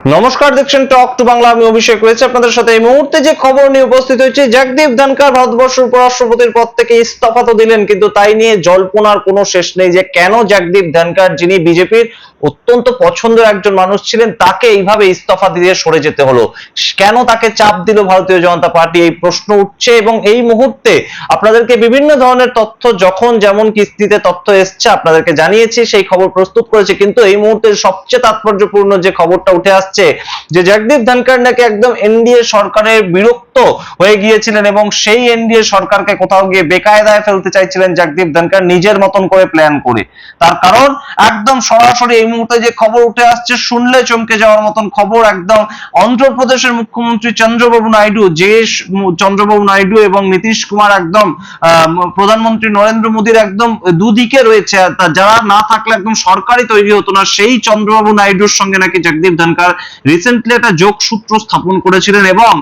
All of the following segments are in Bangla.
নমস্কার, দেখছেন টক টু বাংলা আমি অভিষেক রয়েছে আপনাদের সাথে। এই মুহূর্তে যে খবর নিয়ে উপস্থিত হয়েছে জগদীপ ধনকর ভারতবর্ষের উপরাষ্ট্রপতির পদ থেকে ইস্তফা তো দিলেন, কিন্তু তাই নিয়ে জল্পনার কোনো শেষ নেই যে কেন জগদীপ ধনকর যিনি বিজেপির অত্যন্ত পছন্দের একজন মানুষ ছিলেন, তাকে এইভাবে ইস্তফা দিয়ে সরে যেতে হলো। কেন তাকে চাপ দিল ভারতীয় জনতা পার্টি? এই প্রশ্ন উঠছে এবং এই মুহূর্তে আপনাদেরকে বিভিন্ন ধরনের তথ্য, যখন যেমন কিস্তিতে তথ্য এসছে, আপনাদেরকে জানিয়েছি, সেই খবর প্রস্তুত করেছে। কিন্তু এই মুহূর্তে সবচেয়ে তাৎপর্যপূর্ণ যে খবরটা উঠে আসছে যে জগদীপ ধনকর নাকি একদম এনডিএ সরকারের বিরক্ত হয়ে গিয়েছিলেন এবং সেই এনডিএ সরকারকে কোথাও গিয়ে বেকায়দায় ফেলতে চাইছিলেন জগদীপ ধনকর নিজের মতন করে প্ল্যান করে। তার কারণ একদম সরাসরি এই মুহূর্তে যে খবর উঠে আসছে, শুনলে চমকে যাওয়ার মতন খবর একদম অন্ধ্রপ্রদেশের মুখ্যমন্ত্রী চন্দ্রবাবু নাইডু, যে চন্দ্রবাবু নাইডু এবং নীতিশ কুমার একদম প্রধানমন্ত্রী নরেন্দ্র মোদীর একদম দুদিকে রয়েছে। যারা না থাকলে একদম সরকারই তৈরি হতো না। সেই চন্দ্রবাবু নাইডুর সঙ্গে নাকি জগদীপ ধনকর রিসেন্টলি একটা যোগসূত্র স্থাপন করেছিলেন এবং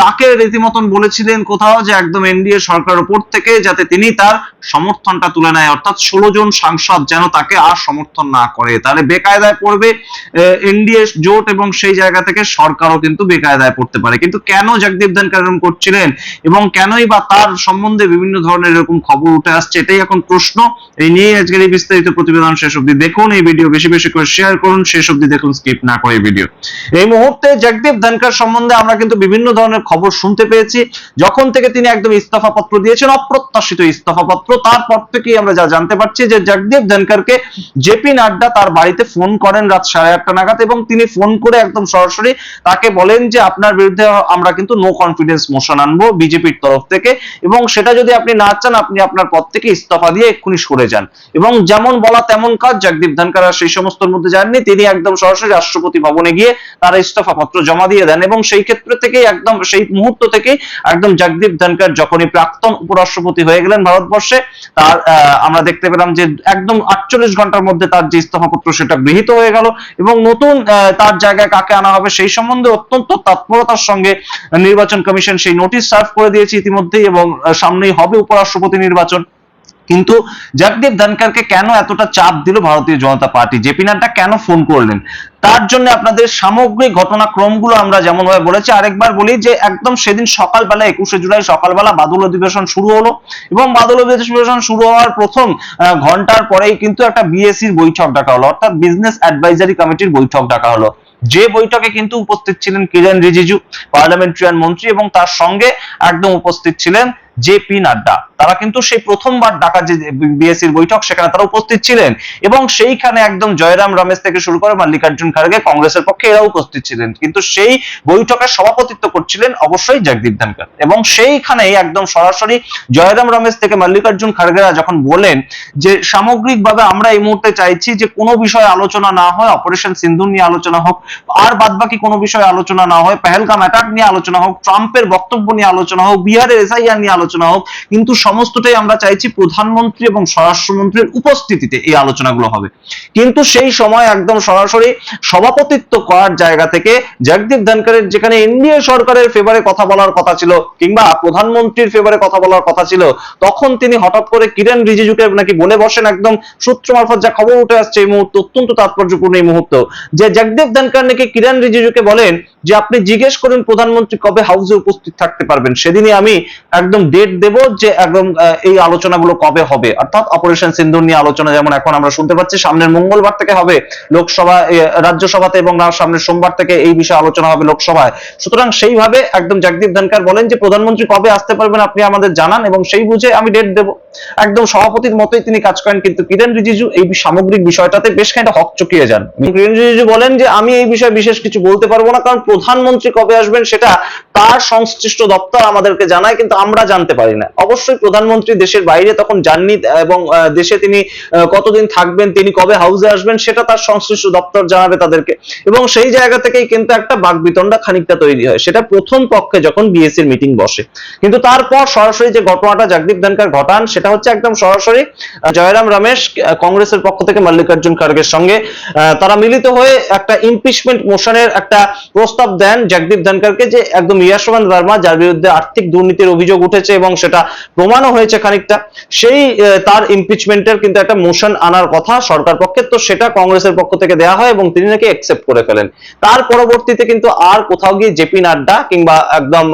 তাকে রীতিমতন বলেছিলেন কোথাও যে একদম এনডিএ সরকার উপর থেকে যাতে তিনি তার সমর্থনটা তুলে নেয়। অর্থাৎ ষোলো জন সাংসদ যেন তাকে আর সমর্থন না করে। তাহলে বেকায়দায় পড়বে এনডিএ জোট এবং সেই জায়গা থেকে সরকারও কিন্তু বেকায়দায় পড়তে পারে। কিন্তু কেন জগদীপ ধনকর করছিলেন এবং কেনই বা তার সম্বন্ধে বিভিন্ন ধরনের এরকম খবর উঠে আসছে, এটাই এখন প্রশ্ন। এই নিয়ে আজকের এই বিস্তারিত প্রতিবেদন শেষ অবধি দেখুন। এই ভিডিও বেশি বেশি করে শেয়ার করুন। শেষ অব্দি দেখুন। স্কিপ না করে এই ভিডিও। এই মুহূর্তে জগদীপ ধনকর সম্বন্ধে আমরা কিন্তু বিভিন্ন ধরনের খবর শুনতে পেয়েছি। যখন থেকে তিনি একদম ইস্তফা পত্র দিয়েছেন, অপ্রত্যাশিত ইস্তফা পত্র। তারপর থেকেই আমরা যা জানতে পারছি যে জগদীপ ধনকরকে জেপি নাড্ডা তার বাড়িতে ফোন করেন রাত সাড়ে আটটা নাগাদ এবং তিনি ফোন করে একদম সরাসরি তাকে বলেন যে, আপনার বিরুদ্ধে আমরা কিন্তু নো কনফিডেন্স মোশন আনব বিজেপির তরফ থেকে এবং সেটা যদি আপনি না চান, আপনি আপনার পদ থেকে ইস্তফা দিয়ে এক্ষুনি সরে যান। এবং যেমন বলা তেমন কাজ জগদীপ ধনকর সেই সমস্তর মধ্যে যাননি। তিনি একদম সরাসরি রাষ্ট্রপতি ভবনে গিয়ে তার ইস্তফা পত্র জমা দিয়ে দেন এবং সেই ক্ষেত্র থেকেই একদম, সেই মুহূর্ত থেকেই একদম জগদীপ ধনকর যখনই প্রাক্তন উপরাষ্ট্রপতি হয়ে গেলেন ভারতবর্ষে, তার আমরা দেখতে পেলাম যে একদম আটচল্লিশ ঘণ্টার মধ্যে তার যে ইস্তফা পত্র সেটা গৃহীত হয়ে গেল এবং নতুন তার জায়গায় কাকে আনা হবে সেই সম্বন্ধে অত্যন্ত তৎপরতার সঙ্গে নির্বাচন কমিশন সেই নোটিশ সার্ভ করে দিয়েছে ইতিমধ্যেই এবং সামনেই হবে উপরাষ্ট্রপতি নির্বাচন। কিন্তু জগদীপ ধনকরকে কেন এতটা চাপ দিল ভারতীয় জনতা পার্টি? জেপি নাড্ডা কেন ফোন করলেন? তার জন্য আপনাদের সামগ্রিক ঘটনাক্রমগুলো আমরা যেমন ভাবে বলেছি, আরেকবার বলি যে একদম সেদিন সকালবেলা, একুশে জুলাই সকালবেলা বাদল অধিবেশন শুরু হলো এবং বাদল অধিবেশন শুরু হওয়ার প্রথম ঘণ্টার পরেই কিন্তু একটা বিএসসির বৈঠক ডাকা হলো, অর্থাৎ বিজনেস অ্যাডভাইজারি কমিটির বৈঠক ডাকা হলো। যে বৈঠকে কিন্তু উপস্থিত ছিলেন কিরেন রিজিজু পার্লামেন্টারিয়ান মন্ত্রী এবং তার সঙ্গে একদম উপস্থিত ছিলেন জেপি নাড্ডা। তারা কিন্তু সেই প্রথমবার ডাকা যে বিএসসির বৈঠক, সেখানে তারা উপস্থিত ছিলেন এবং সেইখানে একদম জয়রাম রমেশ থেকে শুরু করে মল্লিকার্জুন খাড়গে কংগ্রেসের পক্ষে এরাও উপস্থিত ছিলেন। কিন্তু সেই বৈঠকে সভাপতিত্ব করছিলেন অবশ্যই জগদীপ ধনকর এবং সেইখানেই একদম সরাসরি জয়রাম রমেশ থেকে মল্লিকার্জুন খাড়গেরা যখন বলেন যে, সামগ্রিকভাবে আমরা এই মুহূর্তে চাইছি যে, কোনো বিষয়ে আলোচনা না হয়, অপারেশন সিন্ধু নিয়ে আলোচনা হোক, আর বাদবাকি কোনো বিষয়ে আলোচনা না হয়, পেহেলগাম অ্যাটাক নিয়ে আলোচনা হোক, ট্রাম্পের বক্তব্য নিয়ে আলোচনা হোক, বিহারের এসআইআর নিয়ে আলোচনা হোক, কিন্তু সমস্তটাই আমরা চাইছি প্রধানমন্ত্রী এবং স্বরাষ্ট্রমন্ত্রীর উপস্থিতিতে এই আলোচনাগুলো হবে। কিন্তু সেই সময় একদম সরাসরি সভাপতিত্ব করার জায়গা থেকে জগদীপ ধনকরের যেখানে এনডিএ সরকারের ফেভারে কথা বলার কথা ছিল কিংবা প্রধানমন্ত্রীর ফেভারে কথা বলার কথা ছিল, তখন তিনি হঠাৎ করে কিরেন রিজিজুকে নাকি বলে বসেন একদম সূত্র মারফত যা খবর উঠে আসছে এই মুহূর্তে অত্যন্ত তাৎপর্যপূর্ণ এই মুহূর্ত, যে জগদীপ ধনকর নাকি কিরেন রিজিজুকে বলেন যে, আপনি জিজ্ঞেস করুন প্রধানমন্ত্রী কবে হাউসে উপস্থিত থাকতে পারবেন? সেদিনই আমি একদম ডেট দেব যে আহ, এই আলোচনাগুলো কবে হবে? অর্থাৎ অপারেশন সিন্ধুর নিয়ে আলোচনা যেমন এখন আমরা শুনতে পাচ্ছি সামনের মঙ্গলবার থেকে হবে লোকসভা রাজ্যসভাতে এবং সামনের সোমবার থেকে এই বিষয়ে আলোচনা হবে লোকসভায়। সুতরাং সেইভাবে একদম জগদীপ ধনকর বলেন যে প্রধানমন্ত্রী কবে আসতে পারবেন আপনি আমাদের জানান এবং সেই বুঝে আমি ডেট দেব। একদম সভাপতির মতোই তিনি কাজ করেন কিন্তু কিরেন রিজিজু এই সামগ্রিক বিষয়টাতে বেশ খানিকটা হক চকিয়ে যান। কিরেন রিজিজু বলেন যে আমি এই বিষয়ে বিশেষ কিছু বলতে পারব না কারণ প্রধানমন্ত্রী কবে আসবেন সেটা তার সংশ্লিষ্ট দপ্তর আমাদেরকে জানায় কিন্তু আমরা জানতে পারি না। অবশ্যই প্রধানমন্ত্রী দেশের বাইরে তখন যাননি এবং দেশে তিনি কতদিন থাকবেন, তিনি কবে হাউসে আসবেন, সেটা তার সংশ্লিষ্ট দপ্তর জানাবে তাদেরকে। এবং সেই জায়গা থেকেই কিন্তু একটা বাকবিতণ্ডা খানিকটা তৈরি হয়। সেটা প্রথম পক্ষে যখন বিএসসির মিটিং বসে। কিন্তু তারপর সরাসরি যে ঘটনাটা জগদীপ ধনকর ঘটান, সেটা হচ্ছে একদম সরাসরি জয়রাম রমেশ কংগ্রেসের পক্ষ থেকে মল্লিকার্জুন খাড়গের সঙ্গে তারা মিলিত হয়ে একটা ইমপিচমেন্ট মোশনের একটা প্রস্তাব দেন জগদীপ ধনকরকে যে একদম ইয়াশবন্ত বর্মা যার বিরুদ্ধে আর্থিক দুর্নীতির অভিযোগ উঠেছে এবং সেটা প্রমাণ প্রমাণও হয়েছে খানিকটা, সেই তার ইমপিচমেন্টের কিন্তু একটা মোশন আনার কথা সরকার পক্ষে, তো সেটা কংগ্রেসের পক্ষ থেকে দেওয়া হয় এবং তিনি নাকি একসেপ্ট করে ফেলেন। তার পরবর্তীতে কিন্তু আর কোথাও গিয়ে জেপি নাড্ডা কিংবা একদম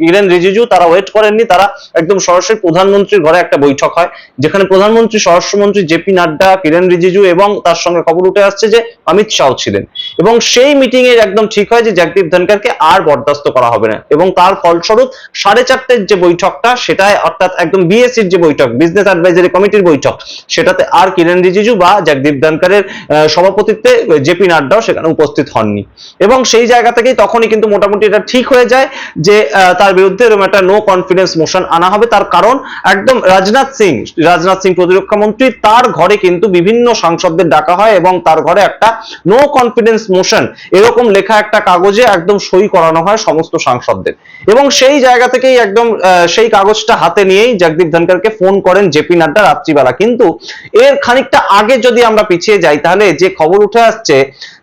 কিরেন রিজিজু, তারা ওয়েট করেননি, তারা একদম সরাসরি প্রধানমন্ত্রীর ঘরে একটা বৈঠক হয়, যেখানে প্রধানমন্ত্রী, স্বরাষ্ট্রমন্ত্রী জেপি নাড্ডা, কিরেন রিজিজু এবং তার সঙ্গে খবর উঠে আসছে যে অমিত শাহ ছিলেন। এবং সেই মিটিং এর একদম ঠিক হয় যে জগদীপ ধনকারকে আর বরদাস্ত করা হবে না। এবং তার ফলস্বরূপ সাড়ে চারটের যে বৈঠকটা, সেটায় অর্থাৎ একদম বিএসসির যে বৈঠক বিজনেস অ্যাডভাইজারি কমিটির বৈঠক, সেটাতে আর কিরেন রিজিজু বা জগদীপ ধনকরের সভাপতিত্বে জেপি নাড্ডাও সেখানে উপস্থিত হননি। এবং সেই জায়গা থেকেই তখনই কিন্তু মোটামুটি এটা ঠিক হয়ে যায় যে তার বিরুদ্ধে এরকম একটা নো কনফিডেন্স মোশন আনা হবে। তার কারণ একদম রাজনাথ সিং রাজনাথ সিং প্রতিরক্ষা মন্ত্রী, তার ঘরে কিন্তু বিভিন্ন সাংসদদের ডাকা হয় এবং তার ঘরে একটা নো কনফিডেন্স মোশন এরকম লেখা একটা কাগজে একদম সই করানো হয় সমস্ত সাংসদদের। এবং সেই জায়গা থেকেই একদম সেই কাগজটা হাতে নিয়েই জগদীপ ধনকরকে ফোন করেন জেপি নাড্ডা রাত্রিবেলা। কিন্তু এর খানিকটা আগে যদি আমরা পিছিয়ে যাই, তাহলে যে খবর উঠে আসছে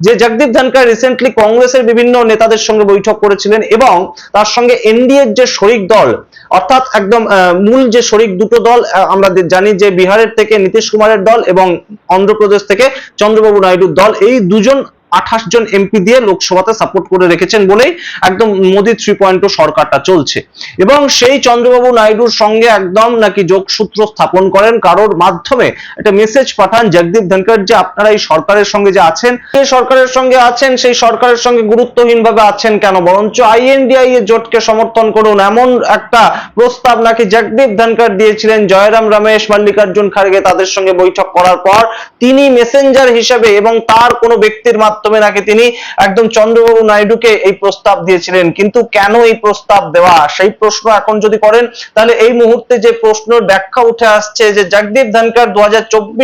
যে জগদীপ ধনকর রিসেন্টলি কংগ্রেসের বিভিন্ন নেতাদের সঙ্গে বৈঠক করেছিলেন এবং তার সঙ্গে এনডিএর যে শরিক দল, অর্থাৎ একদম মূল যে শরিক দুটো দল আমরা জানি যে বিহারের থেকে নীতিশ কুমারের দল এবং অন্ধ্রপ্রদেশ থেকে চন্দ্রবাবু নাইডুর দল, এই দুজন আঠাশ জন এমপি দিয়ে লোকসভাতে সাপোর্ট করে রেখেছেন বলেই একদম মোদি থ্রি পয়েন্ট সরকারটা চলছে। এবং সেই চন্দ্রবাবু নাইডুর সঙ্গে একদম নাকি যোগসূত্র স্থাপন করেন, কারোর মাধ্যমে একটা মেসেজ পাঠান জগদীপ ধনকর যে আপনারা এই সরকারের সঙ্গে যে আছেন সেই সরকারের সঙ্গে আছেন, সেই সরকারের সঙ্গে গুরুত্বহীন ভাবে আছেন কেন? বরঞ্চ আইএনডিআই এর জোটকে সমর্থন করুন। এমন একটা প্রস্তাব নাকি জগদীপ ধনকর দিয়েছিলেন, জয়রাম রমেশ, মল্লিকার্জুন খাড়গে তাদের সঙ্গে বৈঠক করার পর। তিনি মেসেঞ্জার হিসেবে এবং তার কোনো ব্যক্তির মাধ্যমে নাকি তিনি একদম চন্দ্রবাবু নাইডুকে এই প্রস্তাব দিয়েছিলেন? কিন্তু কেন এই প্রস্তাব দেওয়া? সেই প্রশ্ন এখন যদি করেন, তাহলে এই মুহূর্তে যে প্রশ্নের ব্যাখ্যা উঠে আসছে যে জগদীপ ধনকর দু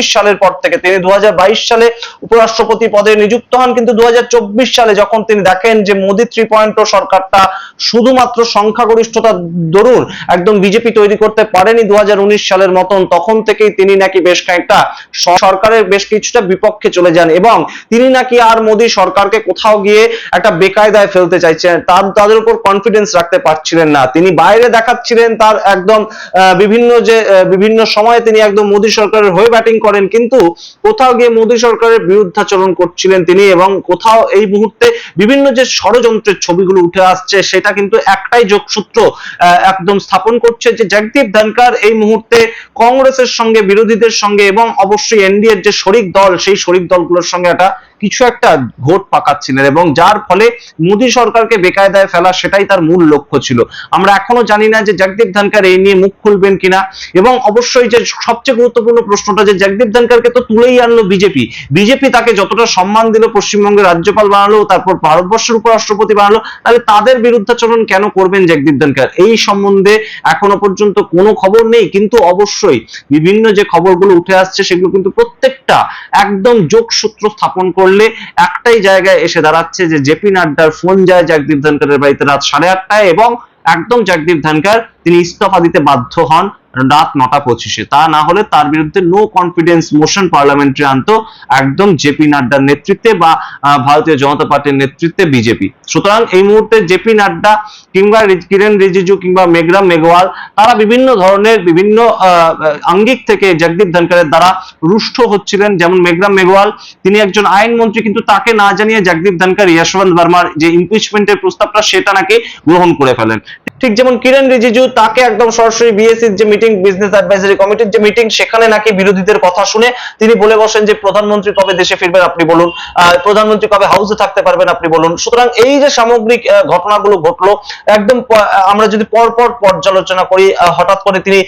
সালের পর থেকে, তিনি দু সালে উপরাষ্ট্রপতি পদে নিযুক্ত হন, কিন্তু দু সালে যখন তিনি দেখেন যে মোদী থ্রি পয়েন্ট সরকারটা শুধুমাত্র সংখ্যাগরিষ্ঠতার দরুন, একদম বিজেপি তৈরি করতে পারেনি দু হাজার উনিশ সালের মতন, তখন থেকেই তিনি নাকি বেশ স- সরকারের বেশ কিছুটা বিপক্ষে চলে যান এবং তিনি নাকি আর মোদী সরকারকে কোথাও গিয়ে একটা বেকায়দায় ফেলতে চাইছেন, তার, তাদের উপর কনফিডেন্স রাখতে পারছিলেন না। তিনি বাইরে দেখাচ্ছিলেন তার একদম বিভিন্ন যে বিভিন্ন সময়ে তিনি একদম মোদী সরকারের হয়ে ব্যাটিং করেন, কিন্তু কোথাও গিয়ে মোদী সরকারের বিরুদ্ধাচরণ করছিলেন তিনি এবং কোথাও এই মুহূর্তে বিভিন্ন যে ষড়যন্ত্রের ছবিগুলো উঠে আসছে, সেটা কিন্তু একটাই যোগসূত্র একদম স্থাপন করছে যে জগদীপ ধনকর এই মুহূর্তে কংগ্রেসের সঙ্গে, বিরোধীদের সঙ্গে এবং অবশ্যই এনডিএর যে শরিক দল, সেই শরিক দলগুলোর সঙ্গে একটা কিছু একটা ঘোট পাকাচ্ছিলেন এবং যার ফলে মোদী সরকারকে বেকায়দায় ফেলা সেটাই তার মূল লক্ষ্য ছিল। আমরা এখনও জানি না যে জগদীপ ধনকর এই নিয়ে মুখ খুলবেন কিনা এবং অবশ্যই যে সবচেয়ে গুরুত্বপূর্ণ প্রশ্নটা যে জগদীপ ধনকরকে তো তুলেই আনলো বিজেপি। বিজেপি তাকে যতটা সম্মান দিল, পশ্চিমবঙ্গের রাজ্যপাল বানালো, তারপর ভারতবর্ষের উপরাষ্ট্রপতি বানালো, তাহলে তাদের বিরুদ্ধাচরণ কেন করবেন জগদীপ ধনকর এই সম্বন্ধে এখনও পর্যন্ত কোনো খবর নেই, কিন্তু অবশ্যই বিভিন্ন যে খবরগুলো উঠে আসছে সেগুলো কিন্তু প্রত্যেকটা একদম যোগসূত্র স্থাপন করলে একটাই জায়গায় এসে দাঁড়াচ্ছে যে জেপি নাড্ডার ফোন যায় জগদীপ ধনকরের বাড়িতে রাত সাড়ে আটটায় এবং একদম জগদীপ ধনকর তিনি ইস্তফা দিতে বাধ্য হন। রাত নটা পঁচিশে। তা না হলে তার বিরুদ্ধে নো কনফিডেন্স মোশন পার্লামেন্টে আনতো একদম জেপি নাড্ডার নেতৃত্বে বা ভারতীয় জনতা পার্টির নেতৃত্বে বিজেপি। সুতরাং এই মুহূর্তে জেপি নাড্ডা কিংবা কিরেন রিজিজু কিংবা মেঘরাম মেঘওয়াল, তারা বিভিন্ন ধরনের বিভিন্ন আঙ্গিক থেকে জগদীপ ধনকরের দ্বারা রুষ্ট হচ্ছিলেন। যেমন মেঘরাম মেঘওয়াল, তিনি একজন আইনমন্ত্রী কিন্তু তাকে না জানিয়ে জগদীপ ধনকর যশবন্ত বর্মার যে ইমপিচমেন্টের প্রস্তাবটা, সেটা নাকি গ্রহণ করে ফেলেন। ঠিক যেমন কিরেন রিজিজু, তাকে একদম সরাসরি বিএসসির যে মিটিং বিজনেস অ্যাডভাইজারি কমিটির যে মিটিং সেখানে নাকি বিরোধীদের কথা শুনে তিনি বলে বসেন যে, প্রধানমন্ত্রী কবে দেশে ফিরবেন আপনি বলুন? প্রধানমন্ত্রী কবে হাউসে থাকতে পারবেন আপনি বলুন? সুতরাং এই যে সামগ্রিক ঘটনাগুলো ঘটলো, একদম আমরা যদি পরপর পর্যালোচনা করি হঠাৎ করে তিনি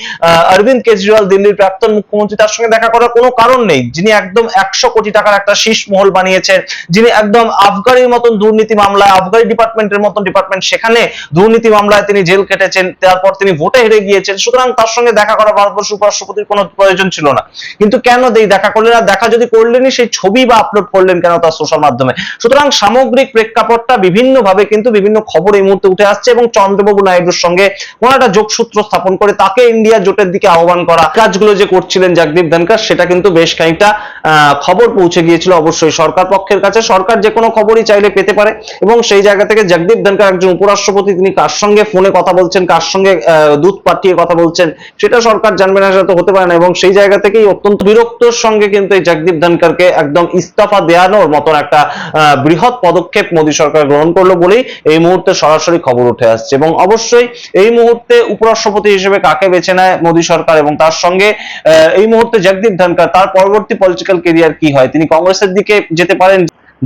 অরবিন্দ কেজরিওয়াল দিল্লির প্রাক্তন মুখ্যমন্ত্রী, তার সঙ্গে দেখা করার কোনো কারণ নেই। যিনি একদম একশো কোটি টাকার একটা শীষ মহল বানিয়েছেন, যিনি একদম আফগানির মতন দুর্নীতি মামলায়, আফগানি ডিপার্টমেন্টের মতন ডিপার্টমেন্ট সেখানে দুর্নীতি মামলায় তিনি জেল কেটেছেন তারপর তিনি ভোটে হেরে গিয়েছেন। সুতরাং তার সঙ্গে দেখা করা ভারতবর্ষ উপরাষ্ট্রপতির কোনো প্রয়োজন ছিল না। কিন্তু কেন দেই দেখা করলেন না? দেখা যদি করলেনই সেই ছবি বা আপলোড করলেন কেন তার সোশ্যাল মাধ্যমে? সুতরাং সামগ্রিক প্রেক্ষাপটটা বিভিন্ন ভাবে কিন্তু বিভিন্ন খবর এই মুহূর্তে উঠে আসছে এবং চন্দ্রবাবু নাইডুর সঙ্গে কোন একটা যোগসূত্র স্থাপন করে তাকে ইন্ডিয়া জোটের দিকে আহ্বান করা, কাজগুলো যে করছিলেন জগদীপ ধনকর সেটা কিন্তু বেশ খানিকটা খবর পৌঁছে গিয়েছিল অবশ্যই সরকার পক্ষের কাছে। সরকার যে কোনো খবরই চাইলে পেতে পারে এবং সেই জায়গা থেকে জগদীপ ধনকর একজন উপরাষ্ট্রপতি, তিনি কার সঙ্গে ফোনে কথা বলছেন, কার সঙ্গে দুধ পাঠিয়ে কথা বলছেন, সেটা সরকার জানবে না, সেটা তো হতে পারে না। এবং সেই জায়গা থেকেই অত্যন্ত বিরক্তর সঙ্গে কিন্তু এই জগদীপ ধনকরকে একদম ইস্তফা দেওয়ানোর মতন একটা বৃহৎ পদক্ষেপ মোদী সরকার গ্রহণ করল বলেই এই মুহূর্তে সরাসরি খবর উঠে আসছে। এবং অবশ্যই এই মুহূর্তে উপরাষ্ট্রপতি হিসেবে কাকে বেছে নেয় মোদী সরকার এবং তার সঙ্গে এই মুহূর্তে জগদীপ ধনকর তার পরবর্তী পলিটিক্যাল কেরিয়ার কি হয়? তিনি কংগ্রেসের দিকে যেতে পারেন।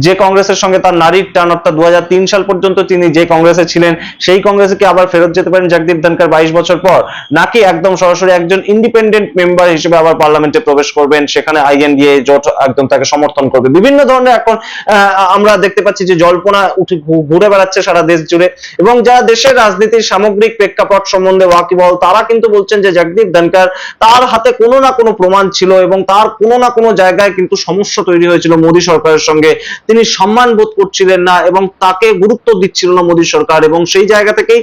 যে কংগ্রেসের সঙ্গে তার নারীর টান, অর্থাৎ দু হাজার তিন সাল পর্যন্ত তিনি যে কংগ্রেসে ছিলেন, সেই কংগ্রেসে কি আবার ফেরত যেতে পারেন জগদীপ ধনকর বাইশ বছর পর? নাকি একদম সরাসরি একজন ইন্ডিপেন্ডেন্ট মেম্বার হিসেবে আবার পার্লামেন্টে প্রবেশ করবেন, সেখানে আইএনডিএ জোট একদম তাকে সমর্থন করবে? বিভিন্ন ধরনের এখন আমরা দেখতে পাচ্ছি যে জল্পনা উঠে ঘুরে বেড়াচ্ছে সারা দেশ জুড়ে। এবং যারা দেশের রাজনীতির সামগ্রিক প্রেক্ষাপট সম্বন্ধে ওয়াকিবহল, তারা কিন্তু বলছেন যে জগদীপ ধনকর তার হাতে কোনো না কোনো প্রমাণ ছিল এবং তার কোনো না কোনো জায়গায় কিন্তু সমস্যা তৈরি হয়েছিল মোদী সরকারের সঙ্গে। তিনি সম্মান বোধ করছিলেন না এবং তাকে গুরুত্ব দিচ্ছিল না মোদী সরকার এবং সেই জায়গা থেকেই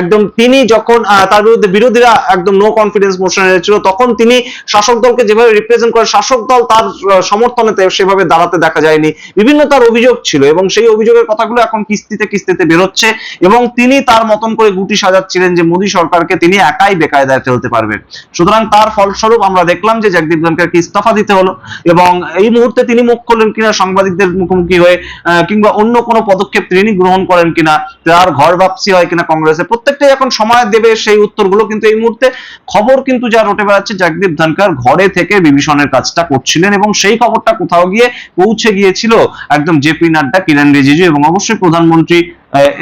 একদম তিনি যখন তার বিরুদ্ধে বিরোধীরা একদম নো কনফিডেন্স মোশন এনেছিল তখন তিনি শাসক দলকে যেভাবে রিপ্রেজেন্ট করে শাসক দল তার সমর্থনে সেভাবে দাঁড়াতে দেখা যায়নি। বিভিন্ন তার অভিযোগ ছিল এবং সেই অভিযোগের কথাগুলো এখন কিস্তিতে কিস্তিতে বেরোচ্ছে এবং তিনি তার মতন করে গুটি সাজাচ্ছিলেন যে মোদী সরকারকে তিনি একাই বেকায়দায় ফেলতে পারবেন। সুতরাং তার ফলস্বরূপ আমরা দেখলাম যে জগদীপ ধনকরকে ইস্তফা দিতে হলো এবং এই মুহূর্তে তিনি মুখ খুললেন কিনা সাংবাদিকদের মুখোমুখি হয়ে কিংবা অন্য কোনো পদক্ষেপ তিনি গ্রহণ করেন কিনা, তার ঘর ভাবসি হয় কিনা কংগ্রেসে, প্রত্যেকটাই এখন সময় দেবে সেই উত্তরগুলো, কিন্তু এই মুহূর্তে খবর কিন্তু যা রটে বেড়াচ্ছে, জগদীপ ধনকর ঘরে থেকে বিভীষণের কাজটা করছিলেন এবং সেই খবরটা কোথাও গিয়ে পৌঁছে গিয়েছিল একদম জেপি নাড্ডা, কিরেন রিজিজু এবং অবশ্যই প্রধানমন্ত্রী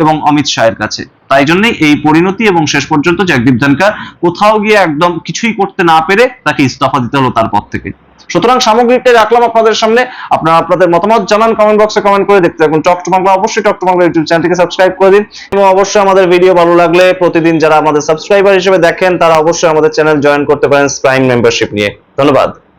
এবং অমিত শাহের কাছে। তাই জন্যই এই পরিণতি এবং শেষ পর্যন্ত জগদীপ ধনকর কোথাও গিয়ে একদম কিছুই করতে না পেরে তাকে ইস্তফা দিতে হলো তার পদ থেকে। সুতরাং সামগ্রিকটাই রাখলাম আপনাদের সামনে। আপনারা আপনাদের মতামত জানান কমেন্ট বক্সে কমেন্ট করে দেখতে থাকুন। টক টু বাংলা, অবশ্যই টক টু বাংলা ইউটিউব চ্যানেলটিকে সাবস্ক্রাইব করে দিন। এবং অবশ্যই আমাদের ভিডিও ভালো লাগলে প্রতিদিন যারা আমাদের সাবস্ক্রাইবার হিসেবে দেখেন, তারা অবশ্যই আমাদের চ্যানেল জয়েন করতে পারেন প্রাইম মেম্বারশিপ নিয়ে। ধন্যবাদ।